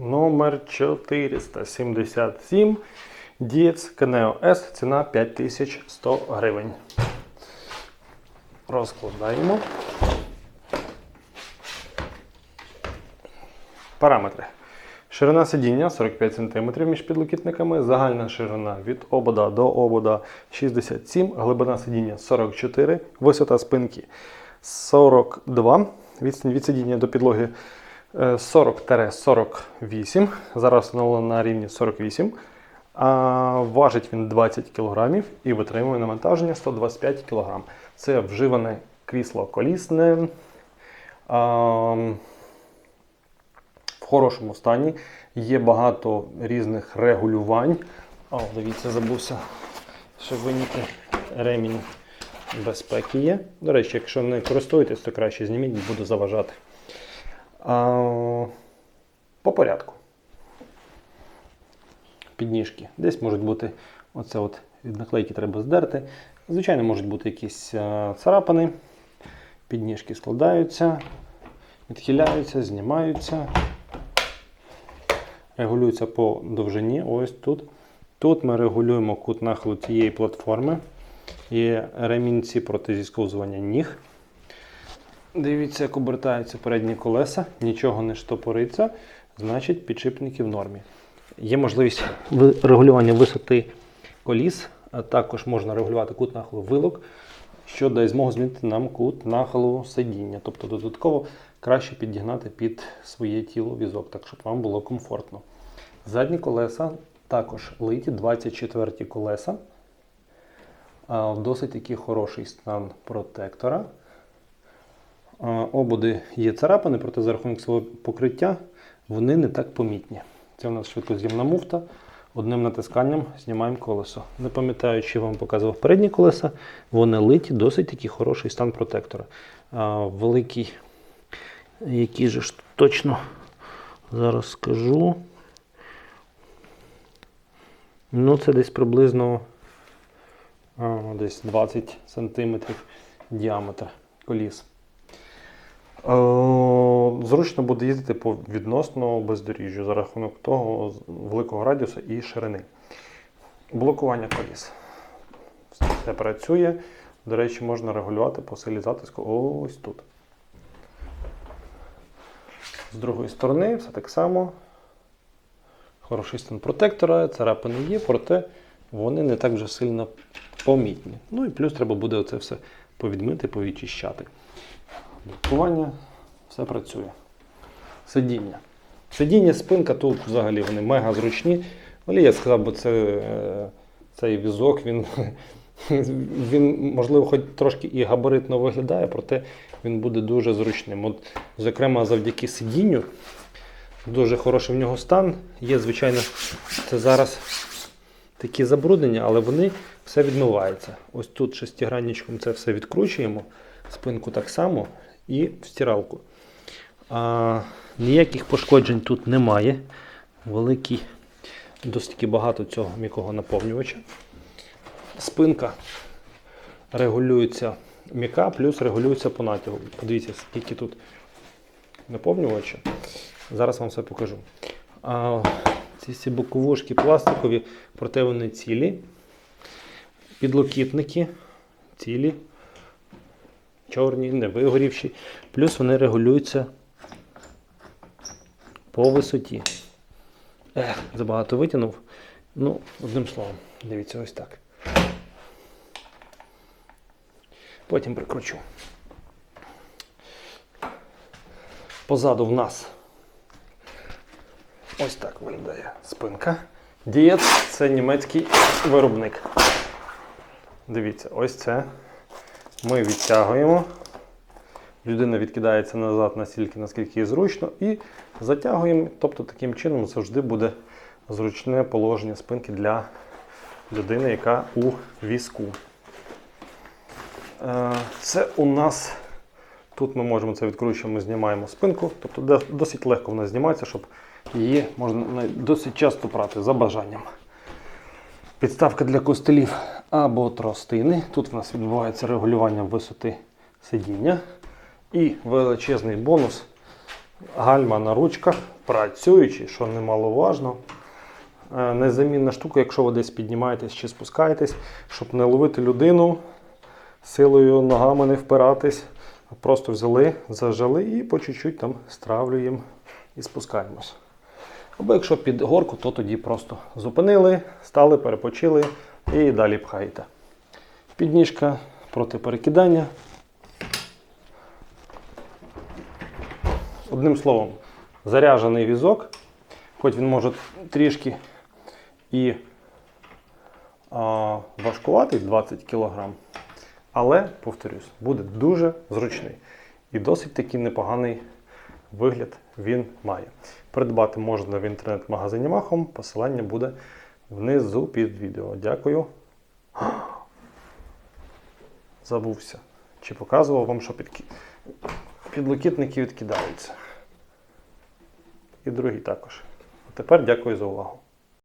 Номер 477. Дієц Кенео С. Ціна 5100 гривень. Розкладаємо. Параметри. Ширина сидіння 45 см між підлокітниками, загальна ширина від обода до обода 67, глибина сидіння 44, висота спинки 42, відстань від сидіння до підлоги 40-48, зараз встановлено на рівні 48. А важить він 20 кг і витримує навантаження 125 кг. Це вживане крісло колісне. А, в хорошому стані. Є багато різних регулювань. О, дивіться, забувся, що виніти ремінь безпеки є. До речі, якщо не користуєтесь, то краще зніміть, буду заважати. По порядку. Підніжки. Десь можуть бути оце от від наклейки треба здерти. Звичайно, можуть бути якісь а, царапини. Підніжки складаються, відхиляються, знімаються регулюється по довжині. Ось тут. Тут ми регулюємо кут нахилу цієї платформи. Є ремінці проти зісковзування ніг. Дивіться, як обертаються передні колеса, нічого не штопориться, значить підшипники в нормі. Є можливість регулювання висоти коліс, а також можна регулювати кут нахилу вилок, що дасть змогу змінити нам кут нахилу сидіння. Тобто додатково краще підігнати під своє тіло візок, так щоб вам було комфортно. Задні колеса також литі, 24 колеса. А, Досить такий хороший стан протектора. А, Ободи є царапини, проте за рахунок свого покриття вони не так помітні. Це у нас швидкоз'ємна муфта. Одним натисканням знімаємо колесо. Не пам'ятаю, чи вам показував передні колеса, вони литі, досить такий хороший стан протектора. А, великий, який же ж точно зараз скажу. Ну, це десь приблизно а, десь 20 см діаметр коліс. Е, Зручно буде їздити по відносно бездоріжжю за рахунок того великого радіусу і ширини. Блокування коліс. Все працює. До речі, можна регулювати по силі затиску ось тут. З другої сторони все так само. Хороший стан протектора, царапини є, проте вони не так вже сильно помітні. Ну і плюс треба буде оце все повідмити, повідчищати. Блокування, все працює. Сидіння. Сидіння, спинка тут взагалі вони мега зручні. Але я сказав, бо це, е, цей візок, він, він, можливо, хоч трошки і габаритно виглядає, проте він буде дуже зручним. От, зокрема, завдяки сидінню, дуже хороший в нього стан. Є, звичайно, це зараз такі забруднення, але вони все відмиваються. Ось тут шестигранничком це все відкручуємо, спинку так само і в стиралку. А, ніяких пошкоджень тут немає. Великий, досить багато цього м'якого наповнювача. Спинка регулюється м'яка, плюс регулюється по натягу. Подивіться, скільки тут наповнювача. Зараз вам все покажу. А, ці всі боковушки пластикові, проте вони цілі. Підлокітники цілі, чорні, не вигорівші. Плюс вони регулюються по висоті. Ех, забагато витягнув. Ну, одним словом, дивіться, ось так. Потім прикручу. Позаду в нас ось так виглядає спинка. Дієц це німецький виробник. Дивіться, ось це. Ми відтягуємо. Людина відкидається назад настільки, наскільки їй зручно, і затягуємо. Тобто таким чином завжди буде зручне положення спинки для людини, яка у візку. Е, Це у нас тут ми можемо це відкручуємо, знімаємо спинку. Тобто досить легко вона знімається, щоб її можна досить часто прати за бажанням. Підставка для костелів або тростини. Тут в нас відбувається регулювання висоти сидіння. І величезний бонус Гальма на ручках, працюючі, що немаловажно. Е, Незамінна штука, якщо ви десь піднімаєтесь чи спускаєтесь, щоб не ловити людину, силою ногами не впиратись. Просто взяли, зажали і по чуть-чуть там стравлюємо і спускаємось. Або якщо під горку, то тоді просто зупинили, стали, перепочили і далі пхаєте. Підніжка проти перекидання. Одним словом, заряджений візок, хоч він може трішки і а, важкуватий 20 кг, але, повторюсь, буде дуже зручний. І досить такий непоганий вигляд він має. Придбати можна в інтернет-магазині Махом. Посилання буде внизу під відео. Дякую. Забувся. Чи показував вам, що під... підлокітники відкидаються. І другий також. А тепер дякую за увагу.